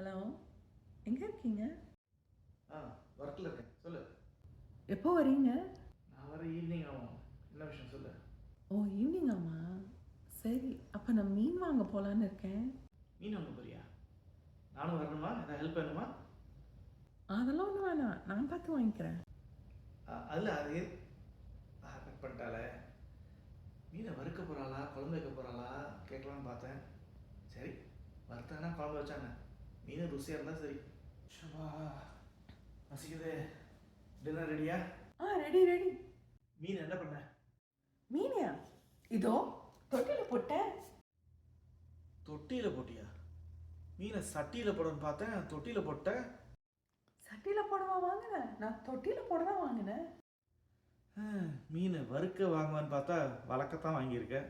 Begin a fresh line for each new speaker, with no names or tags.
Hello எங்கே இருக்கீங்க?
ஆ ஒர்க்கில் இருக்கேன். சொல்லு.
எப்போ வரீங்க?
நான் வர ஈவினிங் ஆகும். என்ன விஷயம் சொல்லு.
ஓ ஈவினிங்காம்மா சரி அப்போ நான் மீன் வாங்க போகலான்னு இருக்கேன்.
மீன் வாங்க போறியா? நானும் வரணுமா? ஏதாவது ஹெல்ப் வேணுமா?
அதெல்லாம் ஒன்றும் வேணாம். நான் பார்த்து வாங்கிக்கிறேன்.
அதில் அது ஆ கட் பண்ணிட்டாலே. மீனை வறுக்க போகிறாளா குழம்பு வைக்க போகிறாளா கேட்கலான்னு பார்த்தேன். சரி வறுத்தானா? குழம்பு வச்சானே? மீன் ருசியாக இருந்தால் சரி ஷபா பசிக்குதே டின்னர் ரெடியா
ஆ ரெடி ரெடி
மீன் என்ன பண்ண
மீனியா இதோ தொட்டியில் போட்டேன்
தொட்டியில் போட்டியா மீனை சட்டியில் போடணும்னு பார்த்தேன் தொட்டியில் போட்டேன்
சட்டியில் போடவா வாங்கினேன் நான் தொட்டியில் போட தான் வாங்கினேன்
ஆ, மீனை வறுக்க வாங்குவான்னு பார்த்தா வழக்கத்தான் வாங்கியிருக்கேன்